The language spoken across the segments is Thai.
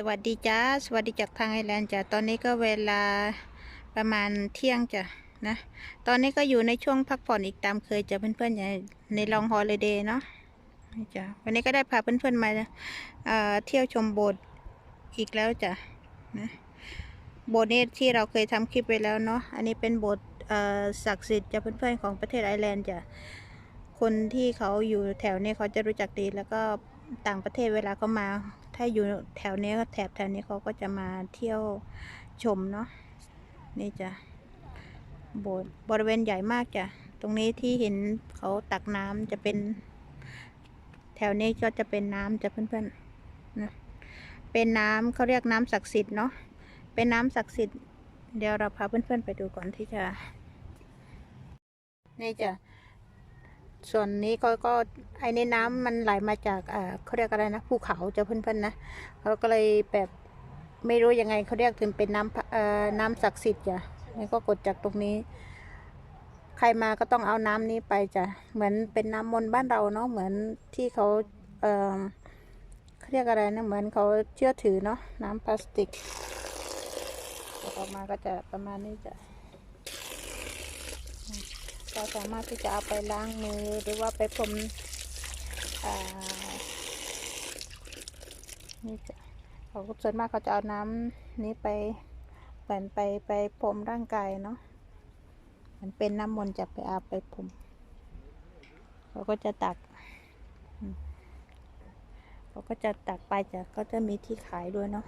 สวัสดีจ้าสวัสดีจากทางไอแลนด์จ้ะตอนนี้ก็เวลาประมาณเที่ยงจ้ะนะตอนนี้ก็อยู่ในช่วงพักผ่อนอีกตามเคยจ้ะเพื่อนๆอย่าในลองฮอลิเดย์เนาะจ้ะวันนี้ก็ได้พาเพื่อนๆมาเอ่อเที่ยวชมโบสถ์อีกแล้วจ้ะนะโบสถ์นี้ที่เราเคยทำคลิปไปแล้วเนาะอันนี้เป็นโบสถ์เอ่อศักดิ์สิทธิ์จ้ะเพื่อนๆของประเทศไอร์แลนด์จ้ะคนที่เขาอยู่แถวนี้เขาจะรู้จักดีแล้วก็ ต่างประเทศเวลาเขามา ถ้าอยู่แถวนี้แถบแถวนี้เขาก็จะมาเที่ยวชมเนาะนี่จ้ะโบสถ์บริเวณใหญ่มากจ้ะตรงนี้ที่เห็นเขาตักน้ำจะเป็น แถวนี้ก็จะเป็นน้ำจะเพื่อนๆนะเป็นน้ำเขาเรียกน้ำศักดิ์สิทธิ์เนาะเป็นน้ำศักดิ์สิทธิ์เดี๋ยวเราพาเพื่อนๆไปดูก่อนที่จะนี่จ้ะ ส่วนนี้ก็ก็ไอ้ในน้ำมันไหลมาจากอ่าเขาเรียกอะไรนะภูเขาจะเพื่อนๆนะเขาก็เลยแบบไม่รู้ยังไงเขาเรียกถึงเป็นน้ำเอ่อน้ำศักดิ์สิทธิ์จ้ะนี่ก็กดจากตรงนี้ ใครมาก็ต้องเอาน้ำนี้ไปจ้ะเหมือนเป็นน้ำมนต์บ้านเราเนาะเหมือนที่เขาเอ่อเขาเรียกอะไรนะเหมือนเขาเชื่อถือเนาะน้ำพลาสติกออกมาก็จะประมาณนี้จ้ะ เราสามารถที่จะเอาไปล้างมือหรือว่าไปพรมนี่จะเขาส่วนมากเขาจะเอาน้ำนี้ไปเหมือนไปไปพรมร่างกายเนาะมันเป็นน้ำมนต์จะไปอาบไปพรมเขาก็จะตักเขาก็จะตักไปจะก็จะมีที่ขายด้วยเนาะ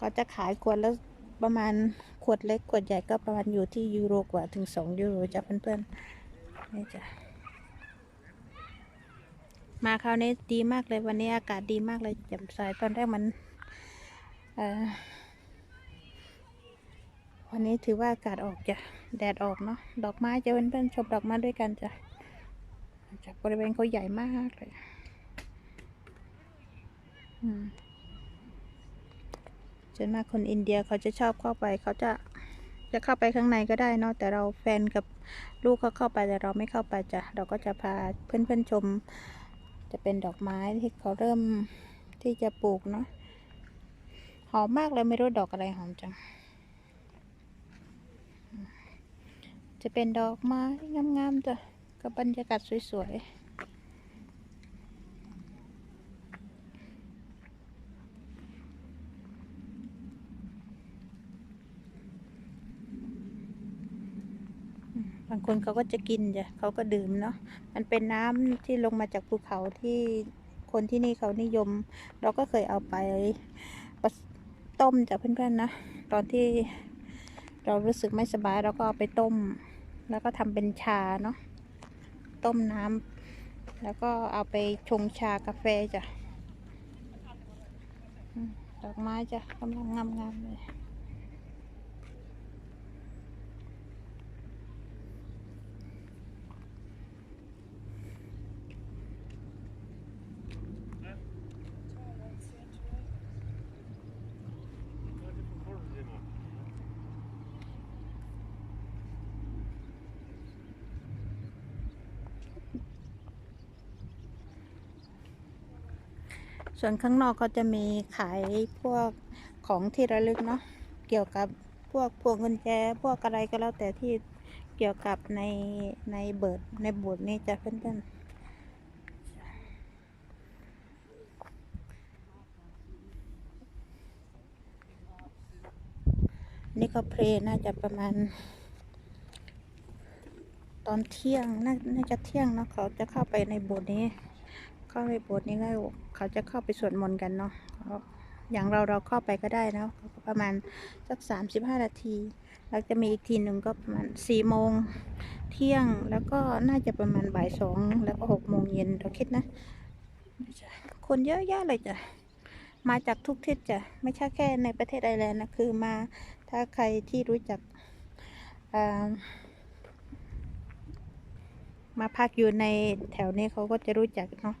ก็จะขายขวดแล้ว ประมาณขวดเล็กขวดใหญ่ก็ประมาณอยู่ที่ยูโรกว่าถึงสองยูโรจ้ะเพื่อนๆนี่จ้ะมาคราวนี้ดีมากเลยวันนี้อากาศดีมากเลยแจ่มใสตอนแรกมันวันนี้ถือว่าอากาศออกจ้ะแดดออกเนาะดอกไม้จะเพื่อนๆชมดอกไม้ด้วยกันจ้ะจากบริเวณเขาใหญ่มากเลย อืม ส่วนมากคนอินเดียเขาจะชอบเข้าไป เขาจะจะเข้าไปข้างในก็ได้เนาะแต่เราแฟนกับลูกเขาเข้าไปแต่เราไม่เข้าไปจ้ะเราก็จะพาเพื่อนๆชม จะเป็นดอกไม้ที่เขาเริ่มที่จะปลูกเนาะหอมมากเลยไม่รู้ดอกอะไรหอมจัง จะเป็นดอกไม้งามๆจ้ะกับบรรยากาศสวยๆ บางคนเขาก็จะกินจ้ะเขาก็ดื่มเนาะมันเป็นน้ำที่ลงมาจากภูเขาที่คนที่นี่เขานิยม เราก็เคยเอาไปต้มจ้ะเพื่อนๆนะตอนที่เรารู้สึกไม่สบายเราก็เอาไปต้ม แล้วก็ทำเป็นชาเนาะต้มน้ำแล้วก็เอาไปชงชากาแฟจ้ะดอกไม้จ้ะกำลังงามๆเลย ส่วนข้างนอกก็จะมีขายพวกของที่ระลึกเนาะเกี่ยวกับพวกพวงกุญแจพวกอะไรก็แล้วแต่ที่เกี่ยวกับในในเบิร์ดในบูดนี้จะเพื่อนๆนี่ก็เพลงน่าจะประมาณ ตอนเที่ยงนาน่าจะเที่ยงเนาะเขาจะเข้าไปในโบสถ์นี้ เข้าไปโบสถ์นี้ก็เขาจะเข้าไปสวดมนต์กันเนาะอย่างเราเราเข้าไปก็ได้นะประมาณสักสามสิบห้านาที แล้วจะมีอีกทีหนึ่งก็ประมาณสี่โมงเที่ยงแล้วก็น่าจะประมาณบ่ายสองแล้วก็หกโมงเย็นเราคิดนะ คนเยอะแยะเลยจ้ะมาจากทุกทิศจ้ะไม่ใช่แค่ในประเทศไอร์แลนด์นะคือมาถ้าใครที่รู้จักอ่า มาพักอยู่ในแถวนี้เขาก็จะรู้จักเนาะ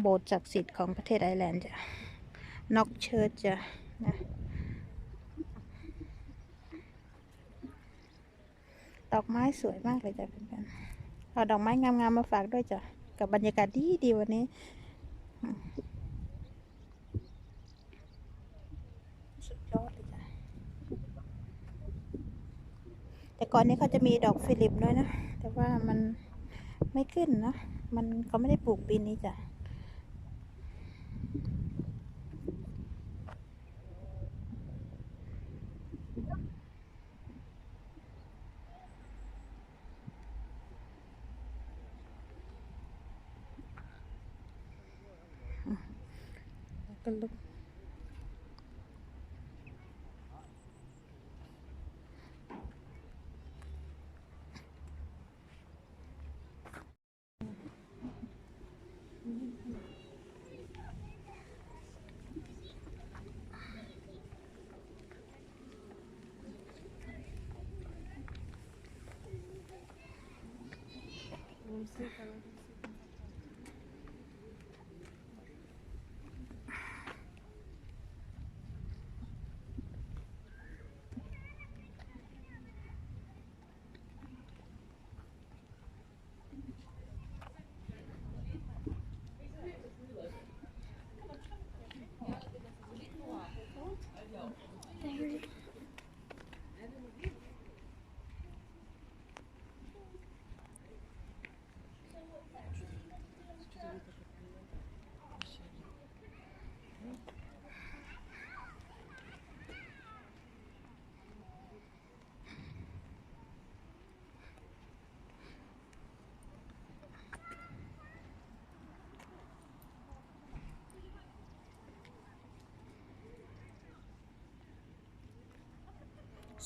โบสถ์ศักดิ์สิทธิ์ของประเทศไอร์แลนด์จ้ะน็อกเชิร์ชจ้ะนะดอกไม้สวยมากเลยจ้ะเพื่อนๆเอาดอกไม้งามๆมาฝากด้วยจ้ะกับบรรยากาศดีดีวันนี้สุดยอดเลยจ้ะแต่ก่อนนี้เขาจะมีดอกฟิลิปด้วยนะ ว่ามันไม่ขึ้นเนะมันเขาไม่ได้ปลูกปีนี้จ้ะ Sí, también.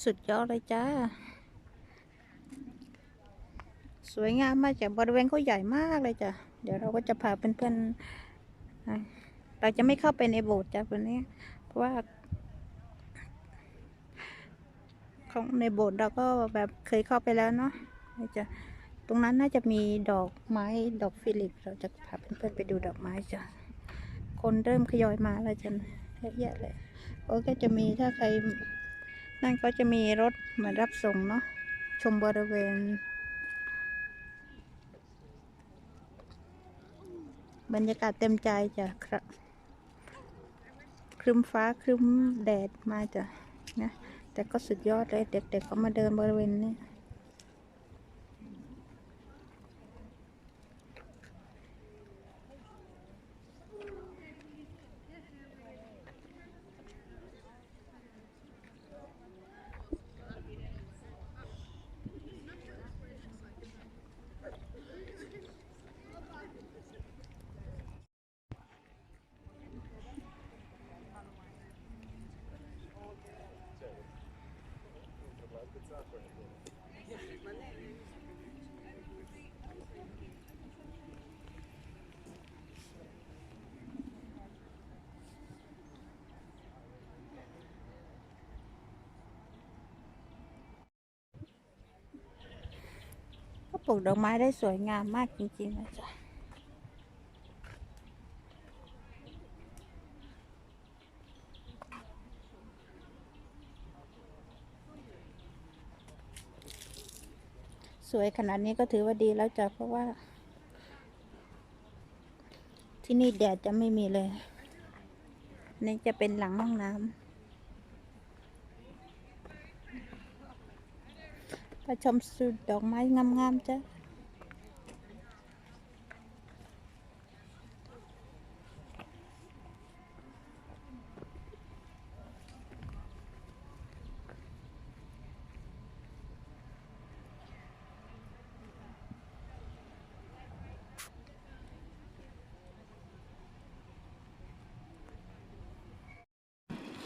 สุดยอดเลยจ้า สวยงามมากจ้ะบริเวณเขาใหญ่มากเลยจ้ะ เดี๋ยวเราก็จะพาเพื่อนๆเราจะไม่เข้าไปในโบสถ์จ้ะวันนี้ เพราะว่าของในโบสถ์เราก็แบบเคยเข้าไปแล้วเนาะจะตรงนั้นน่าจะมีดอกไม้ดอกฟิลิป เราจะพาเพื่อนๆไปดูดอกไม้จ้ะคนเริ่มขยอยมาแล้วจ้ะเยอะแยะเลยโอ้ก็จะมีถ้าใคร นั่นก็จะมีรถมารับส่งเนาะชมบริเวณ บรรยากาศเต็มใจจ้ะครับครึ้มฟ้าครึ้มแดดมาจ้ะนะแต่ก็สุดยอดเลยเด็กๆก็มาเดินบริเวณนี้ ก็ ปลูกดอกไม้ได้สวยงามมากจริงๆนะจ๊ะสวยขนาดนี้ก็ถือว่าดีแล้วจ้ะเพราะว่า ที่นี่แดดจะไม่มีเลย นี่จะเป็นหลังห้องน้ำ ไปชมสุดดอกไม้งามๆจ้ะ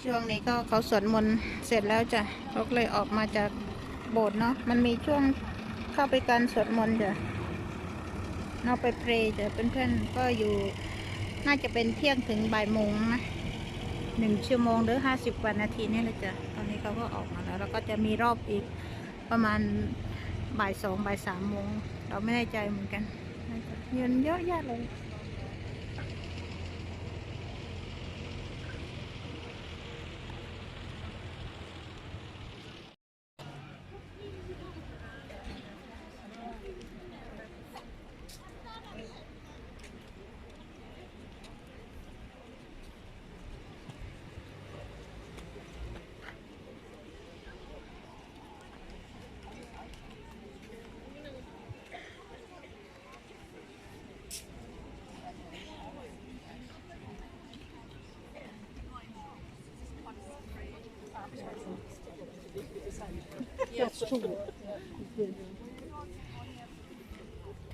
ช่วงนี้ก็เขาสวดมนต์เสร็จแล้วจ้ะเขาเลยออกมาจาก โบสถ์เนาะมันมีช่วงเข้าไปการสวดมนต์จ้ะเนาะไปเพลจ้ะเพื่อนๆก็อยู่ น่าจะเป็นเที่ยงถึงบ่ายโมงนะหนึ่งชั่วโมงหรือห้าสิบกว่านาทีนี่แหละจ้ะตอนนี้เขาก็ออกมาแล้ว แล้วก็จะมีรอบอีกประมาณบ่ายสองบ่ายสามโมงเราไม่แน่ใจเหมือนกันเงินเยอะแยะเลย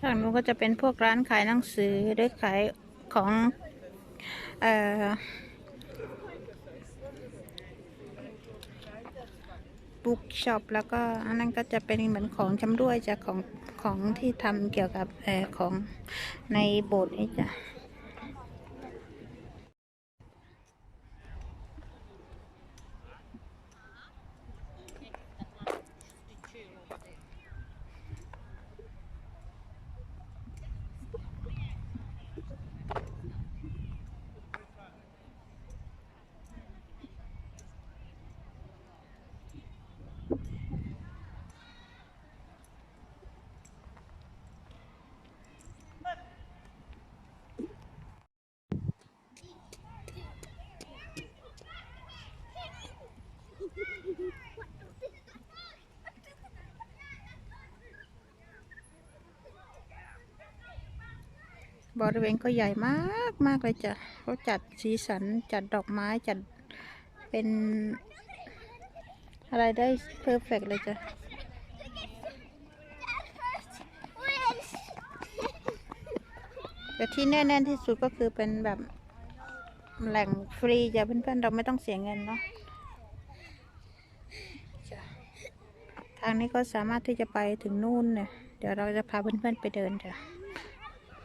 ทางนู้นก็จะเป็นพวกร้านขายหนังสือหรือขายของเอ่อบุ๊กช็อปแล้วก็อันนั้นก็จะเป็นเหมือนของชำร่วยจากของของที่ทำเกี่ยวกับเอ่อของในโบสถ์นี่จ้ะ บริเวณก็ใหญ่มากมากเลยจ้ะเขาจัดสีสันจัดดอกไม้จัดเป็นอะไรได้เพอร์เฟกเลยจ้ะแต่ที่แน่ๆที่สุดก็คือเป็นแบบแหล่งฟรีจ้ะเพื่อนๆเราไม่ต้องเสียเงินเนาะจ้ะทางนี้ก็สามารถที่จะไปถึงนู่นเนี่ยเดี๋ยวเราจะพาเพื่อนๆไปเดินจ้ะ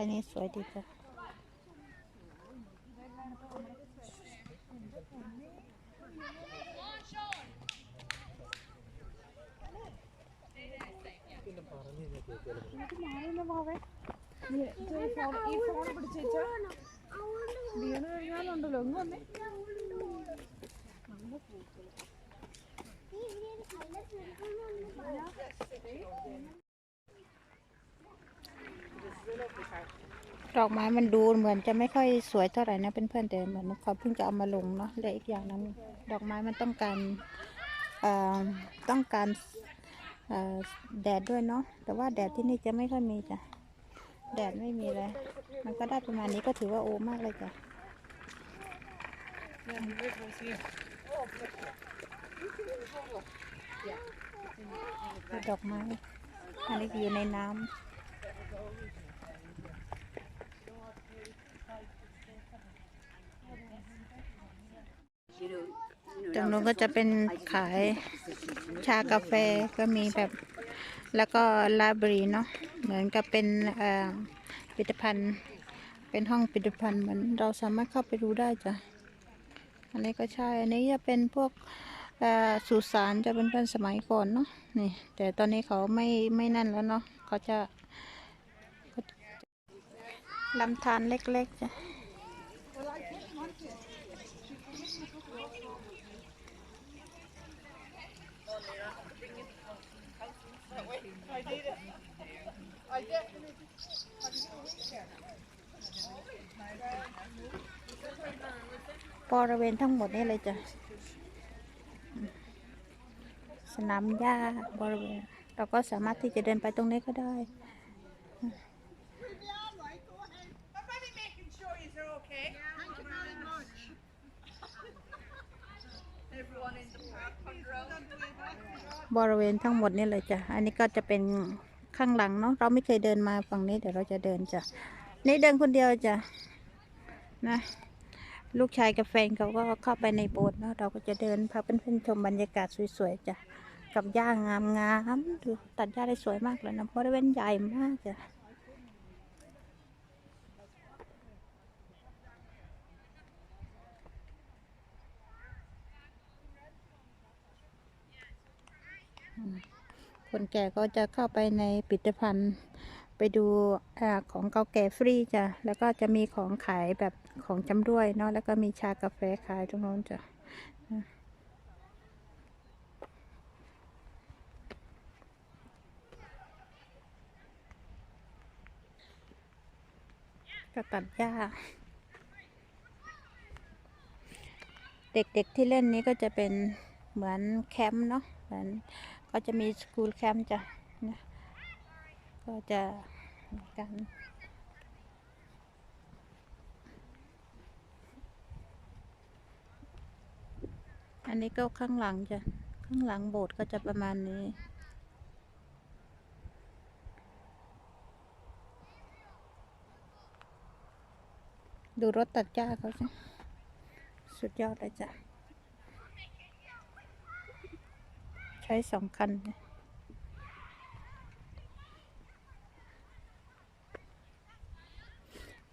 ภายในสวยดีจ้ะ ഈ ดอกไม้มันดูเหมือนจะไม่ค่อยสวยเท่าไหร่นะเพื่อนๆแต่เหมือนเขาเพิ่งจะเอามาลงเนาะและอีกอย่างนั้นดอกไม้มันต้องการต้องการแดดด้วยเนาะแต่ว่าแดดที่นี่จะไม่ค่อยมีจ้ะแดดไม่มีเลย มันก็ได้ประมาณนี้ก็ถือว่าโอมากเลยจ้ะดูดอกไม้อันนี้อยู่ในน้ำ ตรงนู้นก็จะเป็นขายชากาแฟก็มีแบบแล้วก็ลาบรีเนาะเหมือนกับเป็นอ่อพิพิธภัณฑ์เป็นห้องพิพิธภัณฑ์เหมือนเราสามารถเข้าไปดูได้จ้ะอันนี้ก็ใช่ อันนี้จะเป็นพวกสุสานจะเป็นเพื่อนสมัยก่อนเนาะนี่ แต่ตอนนี้เขาไม่ไม่นั่นแล้วเนาะเขาจะลำธารเล็กๆจ้ะ บริเวณทั้งหมดนี่เลยจ้ะ สนามหญ้าบริเวณ เราก็สามารถที่จะเดินไปตรงนี้ก็ได้บริเวณทั้งหมดนี่เลยจ้ะ อันนี้ก็จะเป็นข้างหลังเนาะ เราไม่เคยเดินมาฝั่งนี้เดี๋ยวเราจะเดินจ้ะ นี่เดินคนเดียวจ้ะ นะ ลูกชายกับแฟนเขาก็เข้าไปในโบสถ์เนาะเราก็จะเดินพาเพื่อนๆชมบรรยากาศสวยๆจ้ะกับหญ้างามๆดูตัดหญ้าได้สวยมากเลยนะบริเวณใหญ่มากจ้ะคนแก่ก็จะเข้าไปในพิพิธภัณฑ์ ไปดูอของเก่าแก่ฟรีจ้ะ แล้วก็จะมีของขายแบบของจำด้วยเนาะ แล้วก็มีชากาแฟขายตรงโน้นจ้ะก็ตัดหญ้า เด็กๆที่เล่นนี้ก็จะเป็นเหมือนแคมป์เนาะ เหมือนก็จะมีสกูลแคมป์จ้ะ ก็จะกันอันนี้ก็ข้างหลังจะข้างหลังโบสถ์ก็จะประมาณนี้ ดูรถตัดหญ้าเขาสิสุดยอดเลยจ้ะ ใช้สองคันเนี่ย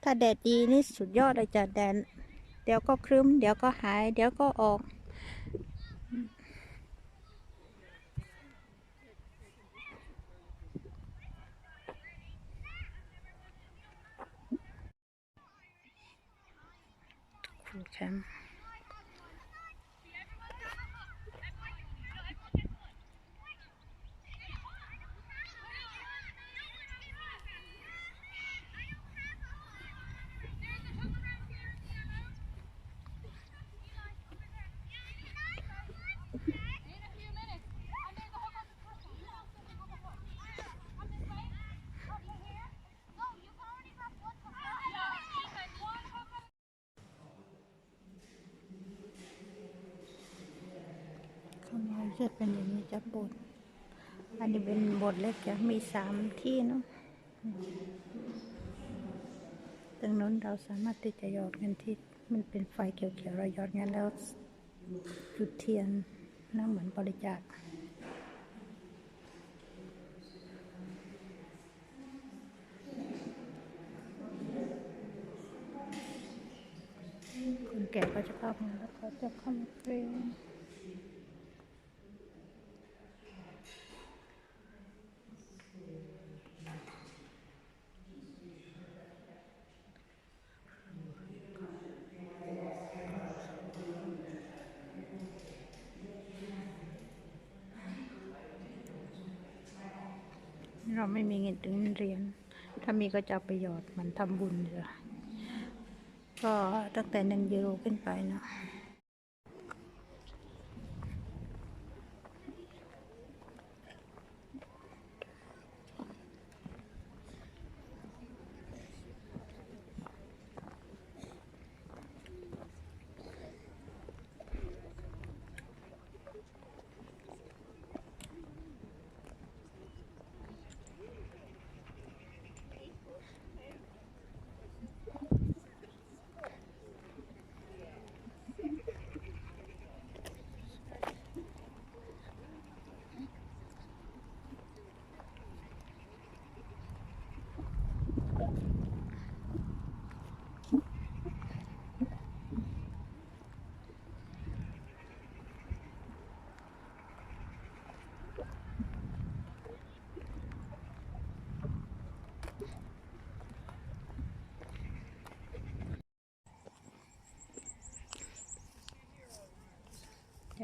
ถ้าแดดดีนี่สุดยอดเลยจ้ะแดดเดี๋ยวก็ครึ้ม เดี๋ยวก็หาย เดี๋ยวก็ออกคุณแชมป์ จะเป็นอย่างนี้จะบท อันนี้เป็นบทเล็กจะมีสามที่เนาะตรงนั้นเราสามารถที่จะหยอดเงินที่มันเป็นไฟเขียวๆเราหยอดเงินแล้วจุดเทียนนะเหมือนบริจาคคนแก่ก็จะเข้ามาแล้วก็จะเข้ามาเรีย เราไม่มีเงินถึงเรียน ถ้ามีก็จะเอาไปหยอดมันทำบุญจ้ะก็ตั้งแต่หนึ่งยูโรขึ้นไปเนาะ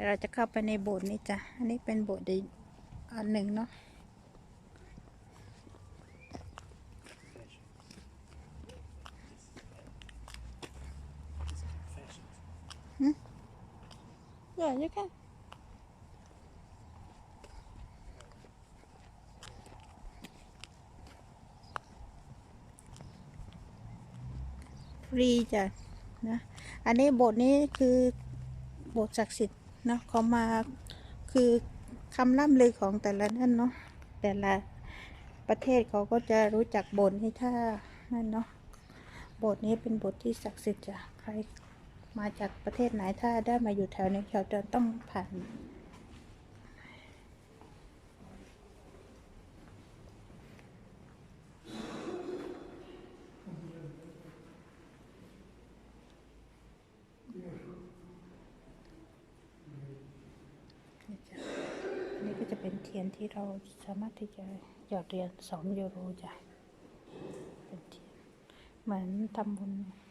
ดี๋ยวเราจะเข้าไปในโบสถ์นี้จ้ะ อันนี้เป็นโบสถ์อีกอันหนึ่งเนาะ Yeah, you can. ฟรีจ้ะนะ อันนี้โบสถ์นี้คือโบสถ์ศักดิ์สิทธิ์ เนาะเขามาคือคำล่ำลือของแต่ละนั่นเนาะแต่ละประเทศเขาก็จะรู้จักบสถ์นี้ถ้านั่นเนาะบทนี้เป็นบทที่ศักดิ์สิทธิ์จ้ะใครมาจากประเทศไหนถ้าได้มาอยู่แถวนี้เขาจะต้องผ่านจ้ะอันนี้ก็ จะเป็นเทียนที่เราสามารถที่จะหยอดเหรียญสองยูโรจ้ะเป็นเทียนเหมือนทำบุญหยอดดอกเป็นเหรียญ